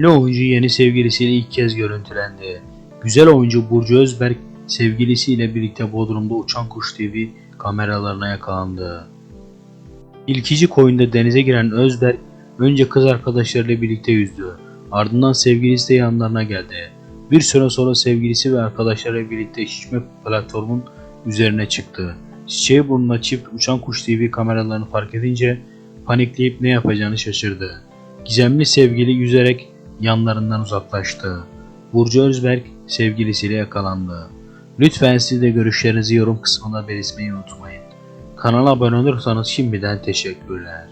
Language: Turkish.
Ünlü oyuncu yeni sevgilisiyle ilk kez görüntülendi. Güzel oyuncu Burcu Özberk sevgilisiyle birlikte Bodrum'da Uçan Kuş TV kameralarına yakalandı. İlkici koyunda denize giren Özberk önce kız arkadaşlarıyla birlikte yüzdü. Ardından sevgilisi de yanlarına geldi. Bir süre sonra sevgilisi ve arkadaşlarıyla birlikte şişme platformun üzerine çıktı. Çiçeği burnuna çift Uçan Kuş TV kameralarını fark edince panikleyip ne yapacağını şaşırdı. Gizemli sevgili yüzerek yanlarından uzaklaştı. Burcu Özberk sevgilisiyle yakalandı. Lütfen siz de görüşlerinizi yorum kısmına belirtmeyi unutmayın. Kanala abone olursanız şimdiden teşekkürler.